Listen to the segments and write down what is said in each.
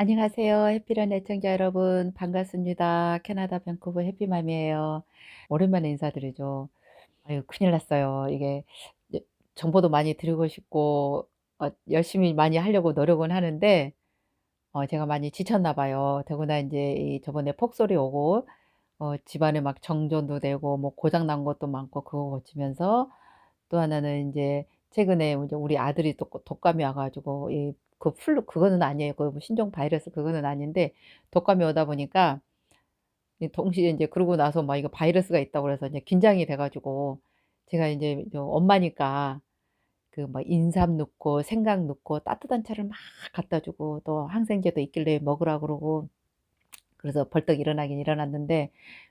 안녕하세요. 해피런 애청자 여러분 반갑습니다. 캐나다 밴쿠버 해피맘이에요. 오랜만에 인사드리죠. 아유 큰일 났어요. 이게 이제 정보도 많이 드리고 싶고 어 열심히 많이 하려고 노력은 하는데 어 제가 많이 지쳤나 봐요. 더구나 인제 이 저번에 폭설이 오고 어 집안에 막 정전도 되고 뭐 고장 난 것도 많고 그거 고치면서 또 하나는 인제 최근에 이제 우리 아들이 또 독감이 와 가지고 이 그 플루 그거는 아니에요. 그뭐 신종 바이러스 그거는 아닌데 독감이 오다 보니까 이 동시에 인제 그러고 나서 막 이거 바이러스가 있다고 그래서 이제 긴장이 돼 가지고 제가 저 엄마니까 그 막 인삼 넣고 생강 넣고 따뜻한 차를 막 갖다 주고 또 항생제도 있길래 먹으라 그러고 그래서 벌떡 일어나긴 일어났는데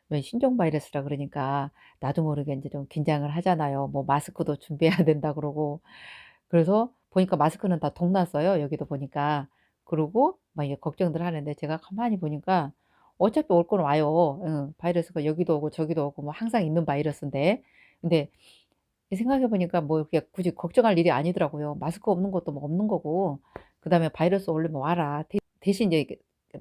왜 신종 바이러스라 그러니까 나도 모르게 인제 좀 긴장을 하잖아요. 뭐 마스크도 준비해야 된다 그러고 그래서 보니까 마스크는 다독 났어요, 여기도 보니까. 그러고 막 이게 걱정들 하는데 제가 가만히 보니까 어차피 올 건 와요. 응. 바이러스가 여기도 오고 저기도 오고 뭐 항상 있는 바이러스인데. 근데 생각해 보니까 뭐 그게 굳이 걱정할 일이 아니더라고요. 마스크 없는 것도 뭐 없는 거고 그다음에 "바이러스 오려면 와라." 대 대신 이제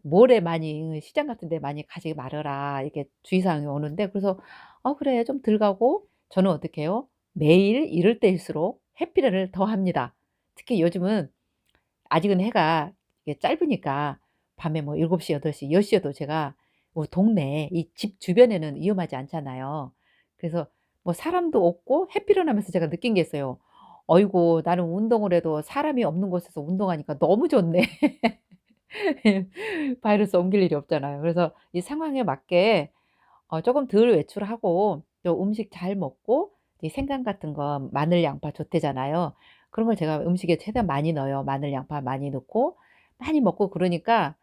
몰에 많이 시장 같은 데 많이 가지 말아라. 이렇게 주의사항이 오는데 그래서 '어 그래. 좀덜 가고' 저는 어떻게 해요? 매일 이럴 때일수록 해피러를 더 합니다. 특히 요즘은 아직은 해가 짧으니까 밤에 뭐 7:00, 8:00, 10:00 여도 제가 뭐 동네 이 집 주변에는 위험하지 않잖아요. 그래서 뭐 사람도 없고 해피런 하면서 제가 느낀 게 있어요. '어이고 나는 운동을 해도 사람이 없는 곳에서 운동하니까 너무 좋네.' 바이러스 옮길 일이 없잖아요. 그래서 이 상황에 맞게 어 쪼금 덜 외출하고 또 음식 잘 먹고 이 생강 같은 거 마늘, 양파 좋대잖아요. 그런 걸 제가 음식에 최대한 많이 넣어요. 마늘, 양파 많이 넣고 많이 먹고 그러니까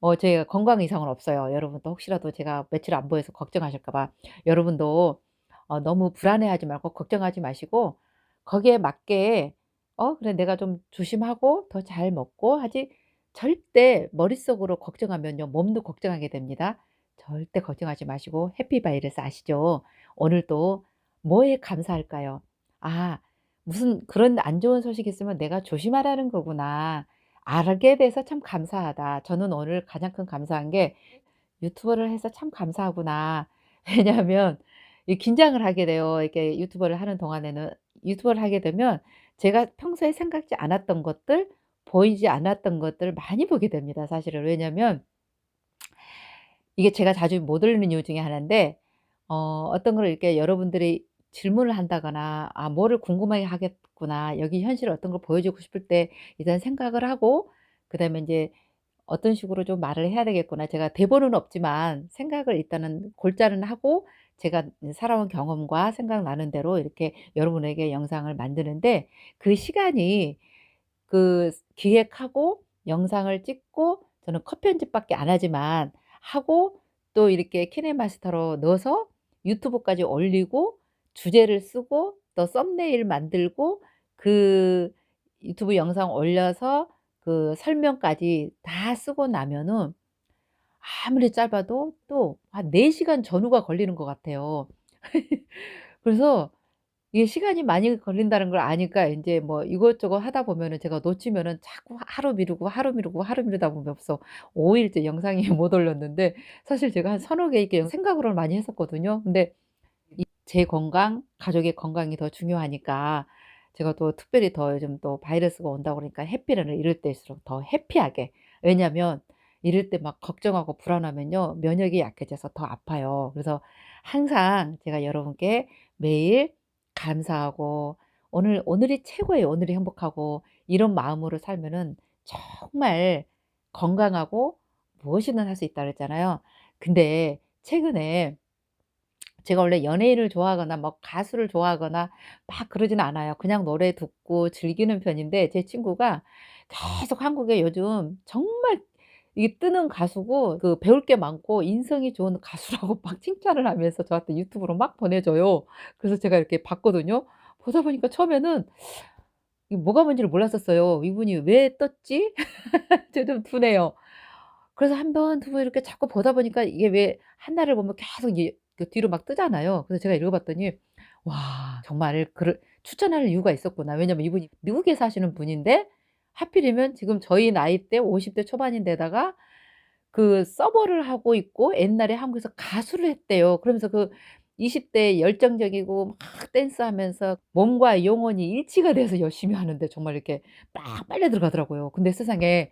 어 제가 건강 이상은 없어요. 여러분도 혹시라도 제가 며칠 안 보여서 걱정하실까 봐 여러분도 어 너무 불안해하지 말고 걱정하지 마시고 거기에 맞게 '어 그래 내가 좀 조심하고 더 잘 먹고 하지.' 절대 머릿속으로 걱정하면요 몸도 걱정하게 됩니다. 절대 걱정하지 마시고 해피 바이러스 아시죠? 오늘도 뭐에 감사할까요? '아 무슨 그런 안 좋은 소식이 있으면 내가 조심하라는 거구나. 알게 돼서 참 감사하다.' 저는 오늘 가장 큰 감사한 게 '유튜버를 해서 참 감사하구나.' 왜냐하면 이 긴장을 하게 돼요. 이렇게 유튜버를 하는 동안에는. 유튜버를 하게 되면 제가 평소에 생각지 않았던 것들, 보이지 않았던 것들을 많이 보게 됩니다 사실은. 왜냐면 이게 제가 자주 못 올리는 이유 중에 하나인데 어 어떤 거를 이렇게 여러분들이 질문을 한다거나 '아 뭐를 궁금해 하겠구나. 여기 현실을 어떤 걸 보여주고 싶을 때 일단 생각을 하고 그다음에 인제 어떤 식으로 좀 말을 해야 되겠구나.' 제가 대본은 없지만 생각을 일단은 골자는 하고 제가 이 살아온 경험과 생각나는 대로 이렇게 여러분에게 영상을 만드는데 그 시간이 그 기획하고 영상을 찍고 저는 컷 편집밖에 안 하지만 하고 또 이렇게 키네마스터로 넣어서 유튜브까지 올리고 주제를 쓰고 또 썸네일 만들고 그 유튜브 영상 올려서 그 설명까지 다 쓰고 나면은 아무리 짧아도 또 한 4 시간 전후가 걸리는 것 같아요. 그래서 이게 시간이 많이 걸린다는 걸 아니까 인제 뭐 이것저것 하다 보면은 제가 놓치면은 자꾸 하루 미루고, 하루 미루고, 하루 미루다 보면 벌써 5 일째 영상이 못 올렸는데 사실 제가 한3-4개 이렇게 생각으로는 많이 했었거든요. 근데 이 제 건강, 가족의 건강이 더 중요하니까 제가 또 특별히 더 요즘 또 바이러스가 온다고 그러니까 해피러를 이럴 때일수록 더 해피하게 왜냐면 이럴 때 막 걱정하고 불안하면요 면역이 약해져서 더 아파요. 그래서 항상 제가 여러분께 매일 감사하고 '오늘 오늘이 최고예요. 오늘이 행복하고 이런 마음으로 살면은 정말 건강하고 무엇이든 할 수 있다.' 그랬잖아요. 근데 최근에 제가 원래 연예인을 좋아하거나 뭐 가수를 좋아하거나 막 그러지는 않아요. 그냥 노래 듣고 즐기는 편인데 제 친구가 계속 한국에 요즘 정말 이게 뜨는 가수고 그 배울 게 많고 인성이 좋은 가수라고 막 칭찬을 하면서 저한테 유튜브로 막 보내줘요. 그래서 제가 이렇게 봤거든요. 보다 보니까 처음에는 이 뭐가 뭔지를 몰랐었어요. '이분이 왜 떴지?' 저 좀 둔해요. 그래서 1 번, 2번 이렇게 자꾸 보다 보니까 이게 왜1를 보면 계속 이게 그 뒤로 막 뜨잖아요. 그래서 제가 읽어 봤더니 '와 정말 그를 추천할 이유가 있었구나.' 왜냐면 이분이 미국에 사시는 분인데 하필이면 지금 저희 나이 때 50대 초반인데다가 그 서버를 하고 있고 옛날에 한국에서 가수를 했대요. 그러면서 그 20대 열정적이고 막 댄스하면서 몸과 영혼이 일치가 돼서 열심히 하는데 정말 이렇게 빡 빨려 들어가더라고요. 근데 세상에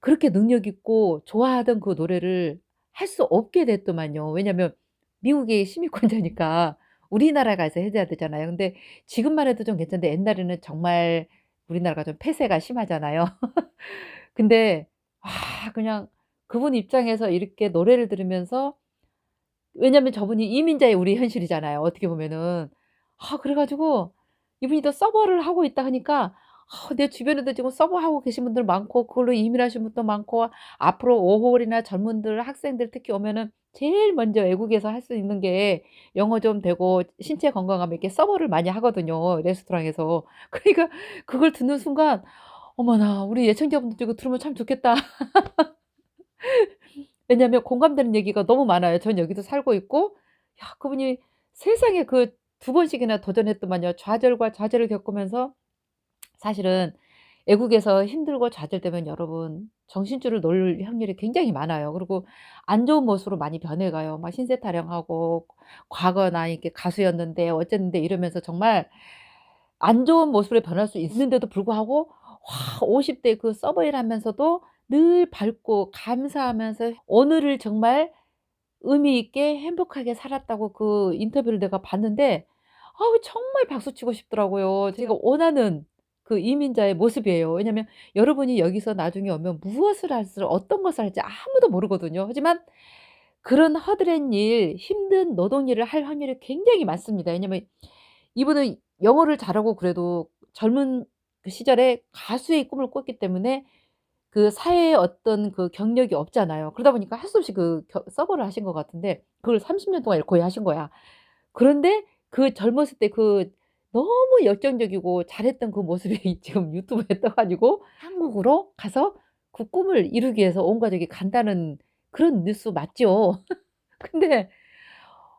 그렇게 능력 있고 좋아하던 그 노래를 할 수 없게 됐더만요. 왜냐면 미국이 시민권자니까 우리나라 가서 해야 되잖아요. 근데 지금만 해도 좀 괜찮은데 옛날에는 정말 우리나라가 좀 폐쇄가 심하잖아요. 근데 아 그냥 그분 입장에서 이렇게 노래를 들으면서 왜냐면 저분이 이민자의 우리 현실이잖아요 어떻게 보면은. 아 그래 가지고 이분이 또 서버를 하고 있다 하니까 아 내 주변에도 지금 서버하고 계신 분들 많고 그걸로 이민하신 분도 많고 앞으로 오홀이나 젊은들 학생들 특히 오면은 제일 먼저 외국에서 할 수 있는 게 영어 좀 되고 신체 건강하면 이렇게 서버를 많이 하거든요 레스토랑에서. 그러니까 그걸 듣는 순간 '어머나 우리 예청자분들도 이거 들으면 참 좋겠다.' 왜냐하면 공감되는 얘기가 너무 많아요. 전 여기도 살고 있고 야 그분이 세상에 그 두 번씩이나 도전했더만요. 좌절과 좌절을 겪으면서 사실은 외국에서 힘들고 좌절되면 여러분 정신줄을 놓을 확률이 굉장히 많아요. 그리고 안 좋은 모습으로 많이 변해가요. 막 신세 타령하고 과거 나 이렇게 가수였는데 어쨌는데 이러면서 정말 안 좋은 모습으로 변할 수 있는데도 불구하고 와 50대 그 서버일 하면서도 늘 밝고 감사하면서 오늘을 정말 의미 있게 행복하게 살았다고 그 인터뷰를 내가 봤는데 아우 정말 박수 치고 싶더라고요. 제가 원하는 그 이민자의 모습이에요. 왜냐하면 여러분이 여기서 나중에 오면 무엇을 할지 어떤 것을 할지 아무도 모르거든요. 하지만 그런 허드렛 일, 힘든 노동 일을 할 확률이 굉장히 많습니다. 왜냐면 이분은 영어를 잘하고 그래도 젊은 그 시절에 가수의 꿈을 꿨기 때문에 그 사회에 어떤 그 경력이 없잖아요. 그러다 보니까 할 수 없이 그겨 서버를 하신 것 같은데 그걸 30년 동안 거의 하신 거야. 그런데 그 젊었을 때 그 너무 열정적이고 잘했던 그 모습이 지금 유튜브에 떠 가지고 한국으로 가서 그 꿈을 이루기 위해서 온 가족이 간다는 그런 뉴스 맞죠? 근데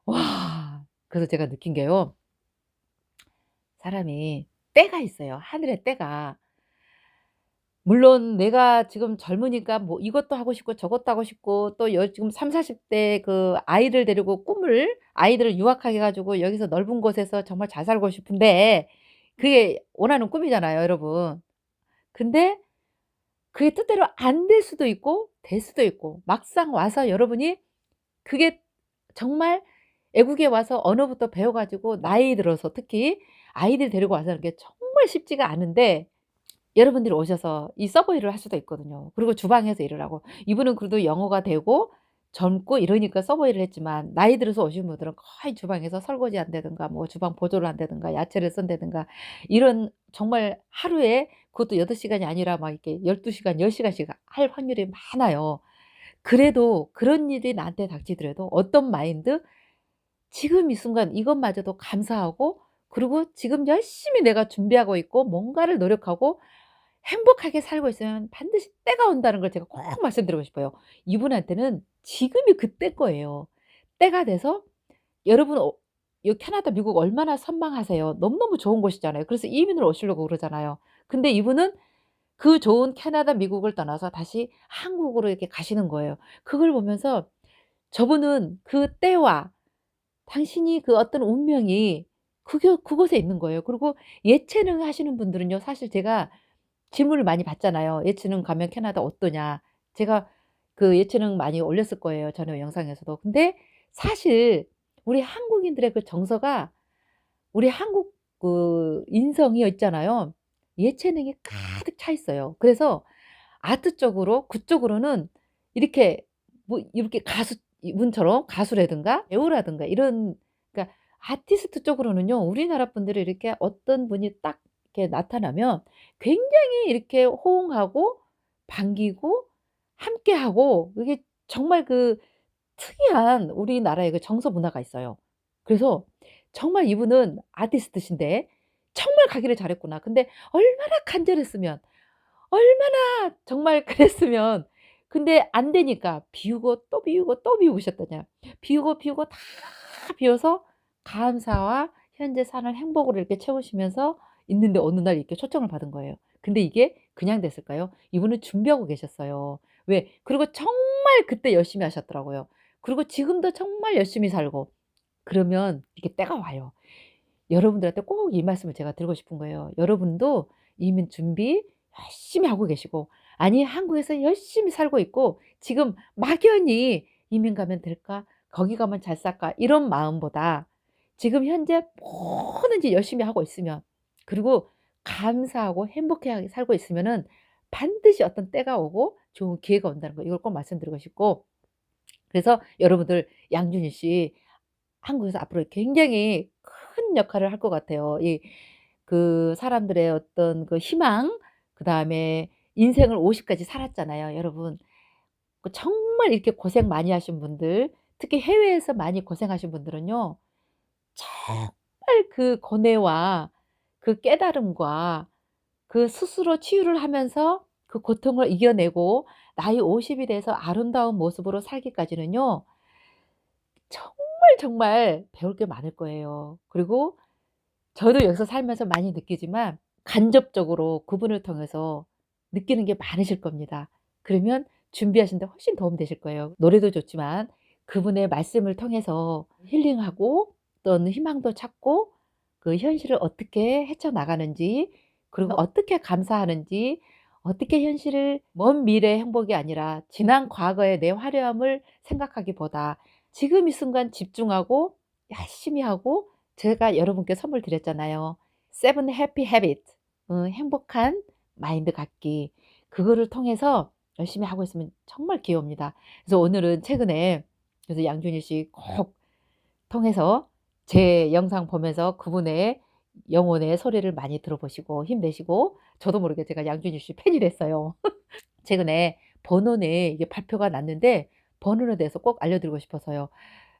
와 그래서 제가 느낀 게요. 사람이 때가 있어요. 하늘의 때가. 물론 내가 지금 젊으니까 뭐 이것도 하고 싶고 저것도 하고 싶고 또 여 지금 30-40대 그 아이를 데리고 꿈을 아이들을 유학하게 해 가지고 여기서 넓은 곳에서 정말 잘 살고 싶은데 그게 원하는 꿈이잖아요 여러분. 근데 그게 뜻대로 안 될 수도 있고 될 수도 있고 막상 와서 여러분이 그게 정말 외국에 와서 언어부터 배워 가지고 나이 들어서 특히 아이들 데리고 와서 하는 게 정말 쉽지가 않은데 여러분들이 오셔서 이 서버 일을 할 수도 있거든요. 그리고 주방에서 일을 하고 이분은 그래도 영어가 되고 젊고 이러니까 서버 일을 했지만 나이 들어서 오신 분들은 거의 주방에서 설거지 한다든가 뭐 주방 보조를 한다든가 야채를 썬다든가 이런 정말 하루에 그것도 8 시간이 아니라 막 이렇게 12 시간, 10 시간씩 할 확률이 많아요. 그래도 그런 일이 나한테 닥치더라도 어떤 마인드? 지금 이 순간 이것마저도 감사하고 그리고 지금 열심히 내가 준비하고 있고 뭔가를 노력하고 행복하게 살고 있으면 반드시 때가 온다는 걸 제가 꼭 말씀드리고 싶어요. 이분한테는 지금이 그때 거예요. 때가 돼서 여러분 어요 캐나다, 미국 얼마나 선망하세요. 너무너무 좋은 곳이잖아요. 그래서 이민을 오시려고 그러잖아요. 근데 이분은 그 좋은 캐나다, 미국을 떠나서 다시 한국으로 이렇게 가시는 거예요. 그걸 보면서 저분은 그 때와 당신이 그 어떤 운명이 그곳에 있는 거예요. 그리고 예체능 하시는 분들은요 사실 제가 질문을 많이 받잖아요. "예체능 가면 캐나다 어떠냐?" 제가 그 예체능 많이 올렸을 거예요, 전에 영상에서도. 근데 사실 우리 한국인들의 그 정서가 우리 한국 그 인성이 있잖아요. 예체능이 가득 차 있어요. 그래서 아트 쪽으로 그쪽으로는 이렇게 뭐 이렇게 가수 이분처럼 가수라든가 배우라든가 이런 그러니까 아티스트 쪽으로는요. 우리나라 분들이 이렇게 어떤 분이 딱 이렇게 나타나면 굉장히 이렇게 호응하고 반기고 함께하고 이게 정말 그 특이한 우리나라의 그 정서 문화가 있어요. 그래서 정말 이분은 아티스트신데 '정말 가기를 잘했구나.' 근데 얼마나 간절했으면 얼마나 정말 그랬으면 근데 안 되니까 비우고 또 비우고 또 비우셨더냐. 비우고 비우고 다 비워서 감사와 현재 사는 행복으로 이렇게 채우시면서 있는데 어느 날 이렇게 초청을 받은 거예요. 근데 이게 그냥 됐을까요? 이분은 준비하고 계셨어요. 왜? 그리고 정말 그때 열심히 하셨더라고요. 그리고 지금도 정말 열심히 살고 그러면 이렇게 때가 와요. 여러분들한테 꼭 이 말씀을 제가 드리고 싶은 거예요. 여러분도 이민 준비 열심히 하고 계시고 아니 한국에서 열심히 살고 있고 지금 막연히 '이민 가면 될까? 거기 가면 잘 살까?' 이런 마음보다 지금 현재 뭐든지 열심히 하고 있으면 그리고 감사하고 행복하게 살고 있으면은 반드시 어떤 때가 오고 좋은 기회가 온다는 거 이걸 꼭 말씀드리고 싶고 그래서 여러분들 양준일 씨 한국에서 앞으로 굉장히 큰 역할을 할 것 같아요. 이 그 사람들의 어떤 그 희망 그 다음에 인생을 50 까지 살았잖아요. 여러분 그 정말 이렇게 고생 많이 하신 분들 특히 해외에서 많이 고생하신 분들은요. 정말 그 고뇌와 그 깨달음과 그 스스로 치유를 하면서 그 고통을 이겨내고 나이 50이 돼서 아름다운 모습으로 살기까지는요. 정말 정말 배울 게 많을 거예요. 그리고 저도 여기서 살면서 많이 느끼지만 간접적으로 그분을 통해서 느끼는 게 많으실 겁니다. 그러면 준비하신 데 훨씬 도움 되실 거예요. 노래도 좋지만 그분의 말씀을 통해서 힐링하고 또는 희망도 찾고 그 현실을 어떻게 헤쳐나가는지 그리고 어떻게 감사하는지 어떻게 현실을 먼 미래의 행복이 아니라 지난 과거의 내 화려함을 생각하기보다 지금 이 순간 집중하고 열심히 하고 제가 여러분께 선물 드렸잖아요. 세븐 해피. 어 행복한 마인드 갖기. 그거를 통해서 열심히 하고 있으면 정말 귀여웁니다. 그래서 오늘은 최근에 그래서 양준일 씨 꼭 통해서 제 영상 보면서 그분의 영혼의 소리를 많이 들어보시고 힘내시고 저도 모르게 제가 양준일 씨 팬이 됐어요. 최근에 번원에 이게 발표가 났는데 번원에 대해서 꼭 알려드리고 싶어서요.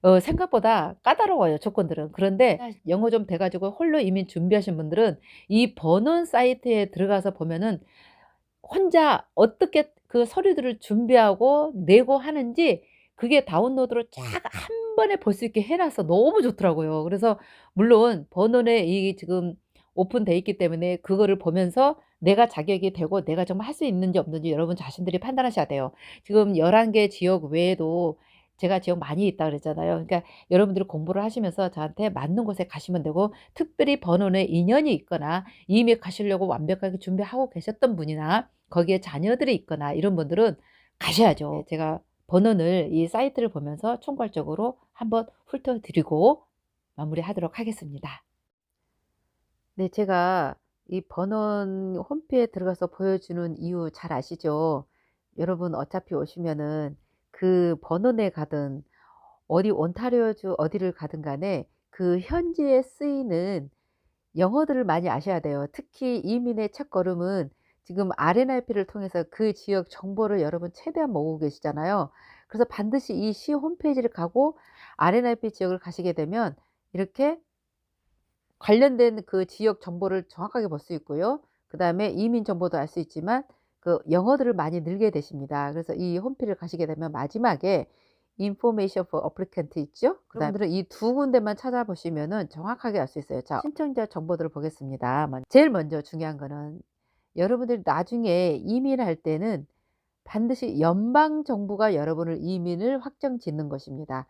어 생각보다 까다로워요, 조건들은. 그런데 영어 좀 돼 가지고 홀로 이민 준비하신 분들은 이 번원 사이트에 들어가서 보면은 혼자 어떻게 그 서류들을 준비하고 내고 하는지 그게 다운로드로 쫙한 번에 볼 수 있게 해 놔서 너무 좋더라고요. 그래서 물론 번원에 이 지금 오픈돼 있기 때문에 그거를 보면서 내가 자격이 되고 내가 정말 할 수 있는지 없는지 여러분 자신들이 판단하셔야 돼요. 지금 11개 지역 외에도 제가 지역 많이 있다 그랬잖아요. 그러니까 여러분들이 공부를 하시면서 저한테 맞는 곳에 가시면 되고 특별히 번원에 인연이 있거나 이미 가시려고 완벽하게 준비하고 계셨던 분이나 거기에 자녀들이 있거나 이런 분들은 가셔야죠. 제가 번원을 이 사이트를 보면서 총괄적으로 한번 훑어드리고 마무리하도록 하겠습니다. 네, 제가 이 번원 홈페이지에 들어가서 보여주는 이유 잘 아시죠? 여러분 어차피 오시면은 그 번원에 가든 어디 온타리오주 어디를 가든 간에 그 현지에 쓰이는 영어들을 많이 아셔야 돼요. 특히 이민의 첫 걸음은 지금 RNIP를 통해서 그 지역 정보를 여러분 최대한 모으고 계시잖아요. 그래서 반드시 이 시 홈페이지를 가고 RNIP 지역을 가시게 되면 이렇게 관련된 그 지역 정보를 정확하게 볼 수 있고요. 그 다음에 이민 정보도 알 수 있지만 그 영어들을 많이 늘게 되십니다. 그래서 이 홈페이지를 가시게 되면 마지막에 information for applicant 있죠? 그다음에 이두 군데만 찾아보시면은 정확하게 알 수 있어요. 자, 신청자 정보들을 보겠습니다. 먼 제일 먼저 중요한 거는 여러분들이 나중에 이민할 때는 반드시 연방 정부가 여러분을 이민을 확정 짓는 것입니다.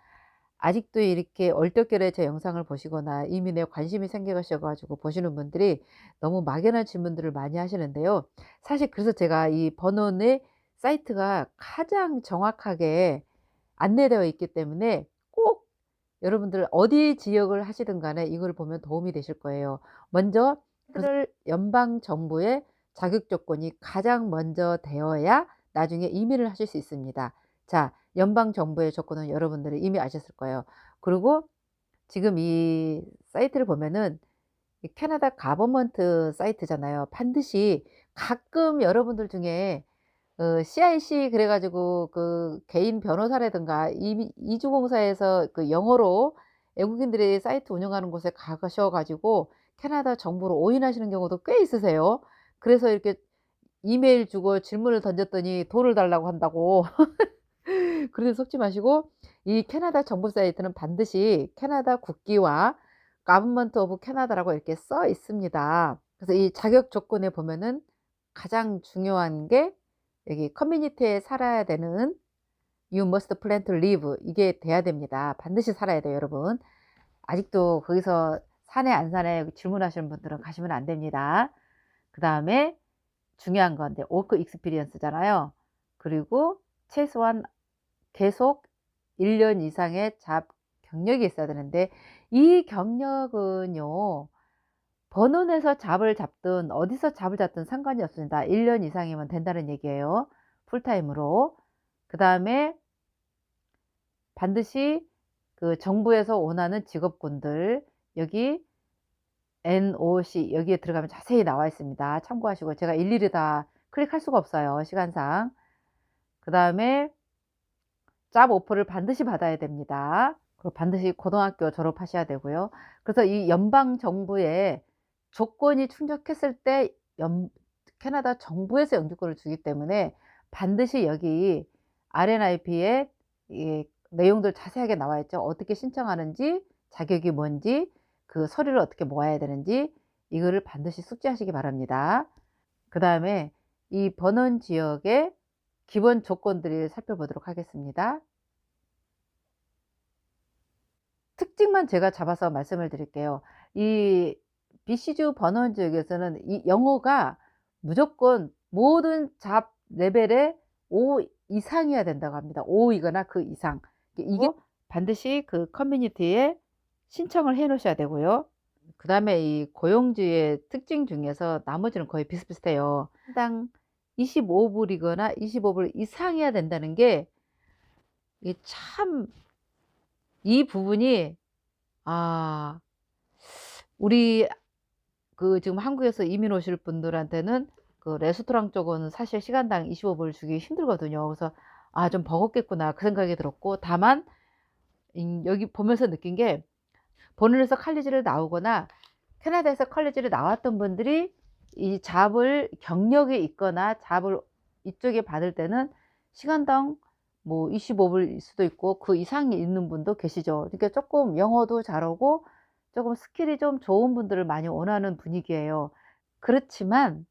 아직도 이렇게 얼떨결에 제 영상을 보시거나 이민에 관심이 생겨 가지고 보시는 분들이 너무 막연한 질문들을 많이 하시는데요. 사실 그래서 제가 이 번원의 사이트가 가장 정확하게 안내되어 있기 때문에 꼭 여러분들 어디 지역을 하시든 간에 이걸 보면 도움이 되실 거예요. 먼저 연방 정부의 자격 조건이 가장 먼저 되어야 나중에 이민을 하실 수 있습니다. 자, 연방 정부의 조건은 여러분들이 이미 아셨을 거예요. 그리고 지금 이 사이트를 보면은 이 캐나다 가버먼트 사이트잖아요. 반드시 가끔 여러분들 중에 어 CIC 그래 가지고 그 개인 변호사라든가 이주공사에서 그 영어로 외국인들이 사이트 운영하는 곳에 가셔 가지고 캐나다 정부로 오인하시는 경우도 꽤 있으세요. 그래서 이렇게 이메일 주고 질문을 던졌더니 돈을 달라고 한다고. 그래서 속지 마시고 이 캐나다 정부 사이트는 반드시 캐나다 국기와 Government of Canada라고 이렇게 써 있습니다. 그래서 이 자격 조건에 보면은 가장 중요한 게 여기 커뮤니티에 살아야 되는 You must plan to live 이게 돼야 됩니다. 반드시 살아야 돼요, 여러분. 아직도 거기서 사네 안 사네 질문하시는 분들은 가시면 안 됩니다. 그 다음에 중요한 건 이제 워크 익스피리언스잖아요. 그리고 최소한 계속 1년 이상의 잡 경력이 있어야 되는데 이 경력은요. 번원에서 잡을 잡든 어디서 잡을 잡든 상관이 없습니다. 1년 이상이면 된다는 얘기예요. 풀타임으로. 그 다음에 반드시 그 정부에서 원하는 직업군들 여기 NOC 여기에 들어가면 자세히 나와 있습니다. 참고하시고 제가 일일이 다 클릭할 수가 없어요. 시간상. 그 다음에 짭 오퍼를 반드시 받아야 됩니다. 그리고 반드시 고등학교 졸업하셔야 되고요. 그래서 이 연방 정부의 조건이 충족했을 때 연, 캐나다 정부에서 영주권을 주기 때문에 반드시 여기 RNIP에 이 내용들 자세하게 나와 있죠. 어떻게 신청하는지, 자격이 뭔지, 그 서류를 어떻게 모아야 되는지 이거를 반드시 숙지하시기 바랍니다. 그 다음에 이 번원 지역의 기본 조건들을 살펴보도록 하겠습니다. 특징만 제가 잡아서 말씀을 드릴게요. 이 BC주 번원 지역에서는 이 영어가 무조건 모든 잡 레벨의 5 이상이어야 된다고 합니다. 5이거나 그 이상. 이게 반드시 그 커뮤니티에 신청을 해 놓으셔야 되고요. 그 다음에 이 고용주의 특징 중에서 나머지는 거의 비슷비슷해요. 당 25불이거나 25불 이상이어야 된다는 게, 참, 이 부분이, 아, 우리, 그 지금 한국에서 이민 오실 분들한테는 그 레스토랑 쪽은 사실 시간당 25불 주기 힘들거든요. 그래서, 아, 좀 버겁겠구나. 그 생각이 들었고, 다만, 여기 보면서 느낀 게, 본원에서 칼리지를 나오거나 캐나다에서 칼리지를 나왔던 분들이 이 잡을 경력이 있거나 잡을 이쪽에 받을 때는 시간당 뭐 25불일 수도 있고 그 이상이 있는 분도 계시죠. 그러니까 조금 영어도 잘하고 조금 스킬이 좀 좋은 분들을 많이 원하는 분위기예요. 그렇지만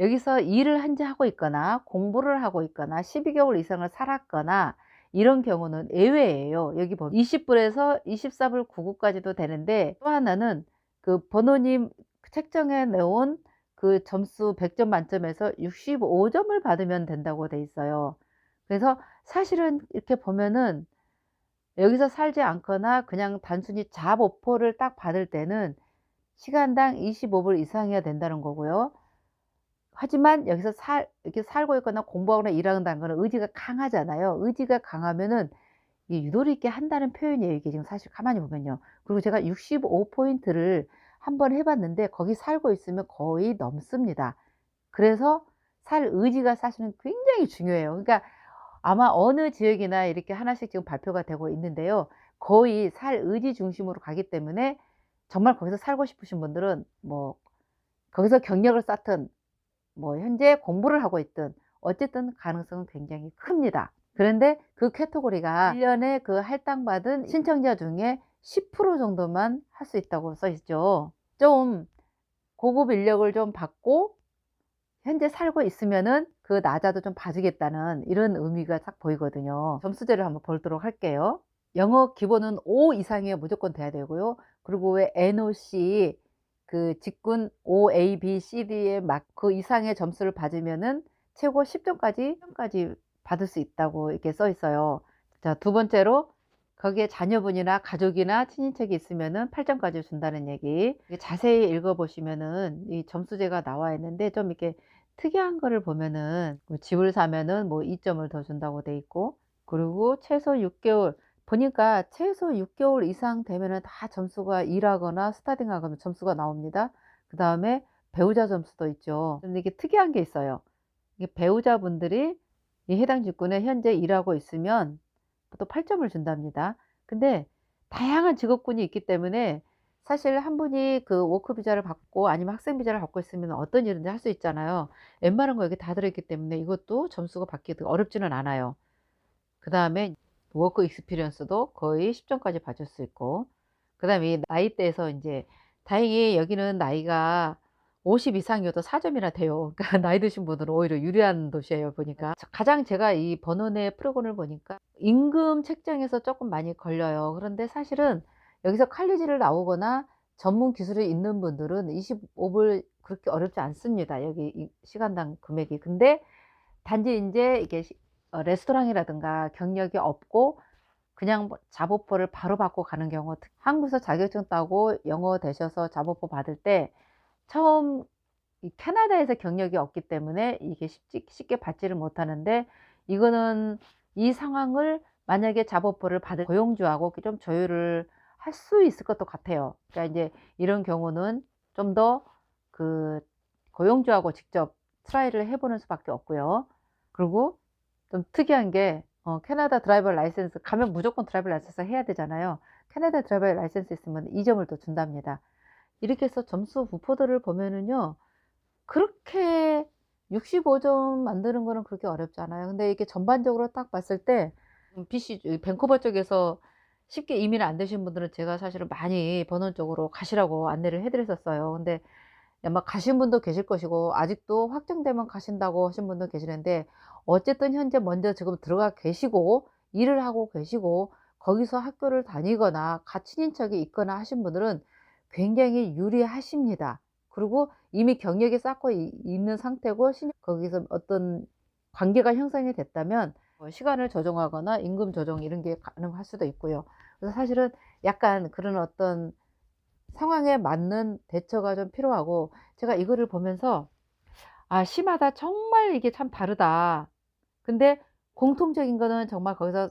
여기서 일을 한지 하고 있거나 공부를 하고 있거나 12개월 이상을 살았거나 이런 경우는 예외예요. 여기 보면 20불에서 24불 99까지도 되는데 또 하나는 그 번호님 책정해 놓은 그 점수 100점 만점에서 65점을 받으면 된다고 돼 있어요. 그래서 사실은 이렇게 보면은 여기서 살지 않거나 그냥 단순히 잡 오퍼를 딱 받을 때는 시간당 25불 이상이어야 된다는 거고요. 하지만 여기서 살, 이렇게 살고 있거나 공부하거나 일한다는 거는 의지가 강하잖아요. 의지가 강하면은 이 유도리 있게 한다는 표현이에요. 이게 지금 사실 가만히 보면요. 그리고 제가 65포인트를 한번 해봤는데 거기 살고 있으면 거의 넘습니다. 그래서 살 의지가 사실은 굉장히 중요해요. 그러니까 아마 어느 지역이나 이렇게 하나씩 지금 발표가 되고 있는데요. 거의 살 의지 중심으로 가기 때문에 정말 거기서 살고 싶으신 분들은 뭐 거기서 경력을 쌓든 뭐 현재 공부를 하고 있든 어쨌든 가능성은 굉장히 큽니다. 그런데 그 캐터고리가 1년에 그 할당받은 신청자 중에 10% 정도만 할 수 있다고 써 있죠. 좀 고급 인력을 좀 받고 현재 살고 있으면은 그 나자도 좀 봐주겠다는 이런 의미가 딱 보이거든요. 점수제를 한번 보도록 할게요. 영어 기본은 5 이상이 무조건 돼야 되고요. 그리고 왜 NOC 그 직군 O, A, B, C, 막그 이상의 점수를 받으면은 최고 10점까지 10점까지 받을 수 있다고 이렇게 써 있어요. 자, 두 번째로 거기에 자녀분이나 가족이나 친인척이 있으면은 8점까지 준다는 얘기. 자세히 읽어 보시면은 이 점수제가 나와 있는데 좀 이렇게 특이한 거를 보면은 뭐 집을 사면은 뭐 2점을 더 준다고 돼 있고 그리고 최소 6개월 보니까 최소 6개월 이상 되면은 다 점수가 일하거나 스타딩하거나 점수가 나옵니다. 그 다음에 배우자 점수도 있죠. 근데 이게 특이한 게 있어요. 이게 배우자분들이 이 해당 직군에 현재 일하고 있으면 또 8점을 준답니다. 근데 다양한 직업군이 있기 때문에 사실 한 분이 그 워크 비자를 받고 아니면 학생 비자를 받고 있으면 어떤 일인지 할 수 있잖아요. 웬만한 거 여기 다 들어있기 때문에 이것도 점수가 받기 어렵지는 않아요. 그 다음에 워크 익스피리언스도 거의 10점까지 받을 수 있고 그 다음에 나이대에서 이제 다행히 여기는 나이가 50 이상이어도 4 점이나 돼요. 그러니까 나이 드신 분들은 오히려 유리한 도시예요 보니까. 가장 제가 이 번원의 프로그램을 보니까 임금 책정에서 쪼끔 많이 걸려요. 그런데 사실은 여기서 칼리지를 나오거나 전문 기술이 있는 분들은 25불 그렇게 어렵지 않습니다. 여기 이 시간당 금액이. 근데 단지 인제 이게 레스토랑이라든가 경력이 없고 그냥 뭐 잡오퍼를 바로 받고 가는 경우 특 한국에서 자격증 따고 영어 되셔서 잡오퍼 받을 때 처음 이 캐나다에서 경력이 없기 때문에 이게 쉽지 쉽게 받지를 못하는데 이거는 이 상황을 만약에 잡오퍼를 받을 고용주하고 그좀 조율을 할 수 있을 것도 같아요. 그러니까 인제 이런 경우는 좀 더 그 고용주하고 직접 트라이를 해 보는 수밖에 없고요. 그리고 좀 특이한 게 어 캐나다 드라이버 라이센스 가면 무조건 드라이버 라이센스 해야 되잖아요. 캐나다 드라이버 라이센스 있으면 2 점을 더 준답니다. 이렇게 해서 점수 부포들을 보면은요. 그렇게 65점 만드는 거는 그렇게 어렵지 않아요. 근데 이게 전반적으로 딱 봤을 때음 BC 이 밴쿠버 쪽에서 쉽게 이민 안 되신 분들은 제가 사실은 많이 번원 쪽으로 가시라고 안내를 해 드렸었어요. 근데 아마 가신 분도 계실 것이고 아직도 확정되면 가신다고 하신 분도 계시는데 어쨌든 현재 먼저 지금 들어가 계시고 일을 하고 계시고 거기서 학교를 다니거나 가 친인척이 있거나 하신 분들은 굉장히 유리하십니다. 그리고 이미 경력이 쌓고 이 있는 상태고 신 거기서 어떤 관계가 형성이 됐다면 뭐 시간을 조정하거나 임금 조정 이런 게 가능할 수도 있고요. 그래서 사실은 약간 그런 어떤 상황에 맞는 대처가 좀 필요하고 제가 이거를 보면서 '아 심하다. 정말 이게 참 다르다.' 근데 공통적인 거는 정말 거기서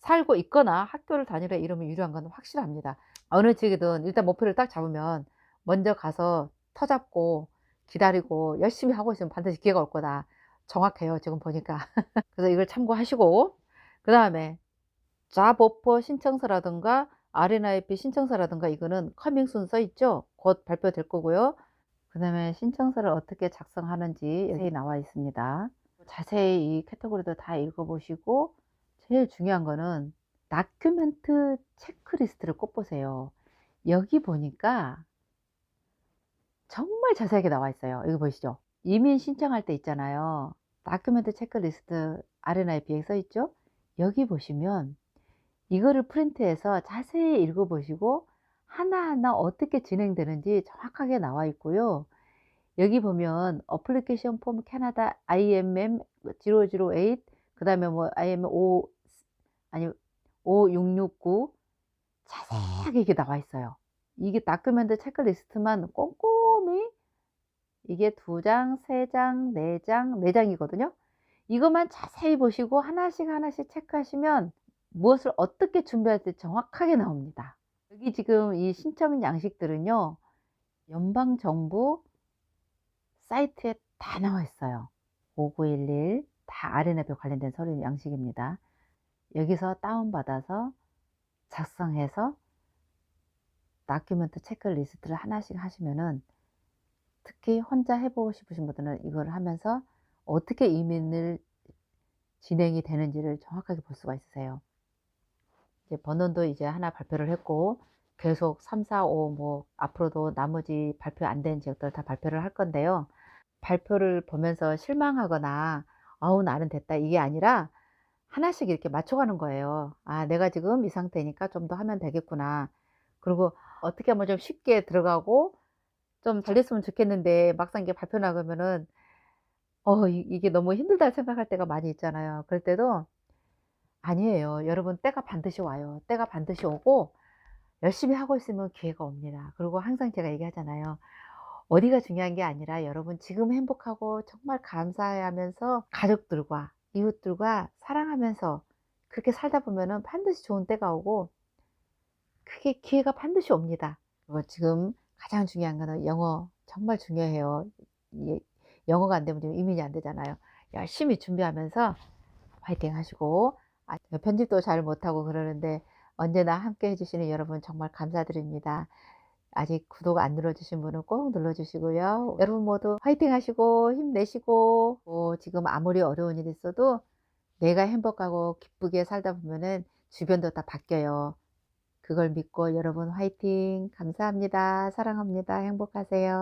살고 있거나 학교를 다니라 이러면 유리한 건 확실합니다. 어느 직이든 일단 목표를 딱 잡으면 먼저 가서 터 잡고 기다리고 열심히 하고 있으면 반드시 기회가 올 거다. 정확해요 지금 보니까. 그래서 이걸 참고하시고 그 다음에 잡 오퍼 신청서라든가 RNIP 신청서라든가 이거는 커밍 순 써 있죠. 곧 발표될 거고요. 그 다음에 신청서를 어떻게 작성하는지 자세히 나와 있습니다. 자세히 이 카테고리도 다 읽어 보시고 제일 중요한 거는 다큐멘트 체크리스트를 꼭 보세요. 여기 보니까 정말 자세하게 나와 있어요. 이거 보이시죠? 이민 신청할 때 있잖아요. 다큐멘트 체크리스트 RNIP에 써 있죠? 여기 보시면 이거를 프린트해서 자세히 읽어 보시고 하나하나 어떻게 진행되는지 정확하게 나와 있고요. 여기 보면 어플리케이션 폼 캐나다 IMM 008 그 다음에 뭐 IMM 5 아니 5669 자세하게 이게 나와 있어요. 이게 다큐멘트 체크리스트만 꼼꼼히 이게 2 장, 3 장, 4 장, 4 장이거든요. 이것만 자세히 보시고 하나씩 하나씩 체크하시면 무엇을 어떻게 준비할지 정확하게 나옵니다. 여기 지금 이 신청 양식들은요. 연방 정부 사이트에 다 나와 있어요. 5911 다 RNF 관련된 서류 양식입니다. 여기서 다운받아서 작성해서 다큐멘트 체크리스트를 하나씩 하시면은 특히 혼자 해보고 싶으신 분들은 이걸 하면서 어떻게 이민을 진행이 되는지를 정확하게 볼 수가 있으세요. 이제 번원도 이제 하나 발표를 했고 계속 3, 4, 5 뭐 앞으로도 나머지 발표 안 된 지역들 다 발표를 할 건데요. 발표를 보면서 실망하거나 어우 나는 됐다 이게 아니라 하나씩 이렇게 맞춰가는 거예요. 아 내가 지금 이 상태니까 좀 더 하면 되겠구나. 그리고 어떻게 하면 좀 쉽게 들어가고 좀 잘 됐으면 좋겠는데 막상 이게 발표 나가면은 어이 이게 너무 힘들다 생각할 때가 많이 있잖아요. 그럴 때도 아니에요. 여러분 때가 반드시 와요. 때가 반드시 오고 열심히 하고 있으면 기회가 옵니다. 그리고 항상 제가 얘기하잖아요. 어디가 중요한 게 아니라 여러분 지금 행복하고 정말 감사해하면서 가족들과 이웃들과 사랑하면서 그렇게 살다 보면은 반드시 좋은 때가 오고 그게 기회가 반드시 옵니다. 그리고 지금 가장 중요한 거는 영어 정말 중요해요. 이 영어가 안 되면 이민이 안 되잖아요. 열심히 준비하면서 화이팅 하시고 아 편집도 잘 못하고 그러는데 언제나 함께 해 주시는 여러분 정말 감사드립니다. 아직 구독 안 눌러 주신 분은 꼭 눌러 주시고요. 여러분 모두 화이팅 하시고 힘내시고 뭐 지금 아무리 어려운 일이 있어도 내가 행복하고 기쁘게 살다 보면은 주변도 다 바뀌어요. 그걸 믿고 여러분 화이팅 감사합니다. 사랑합니다. 행복하세요.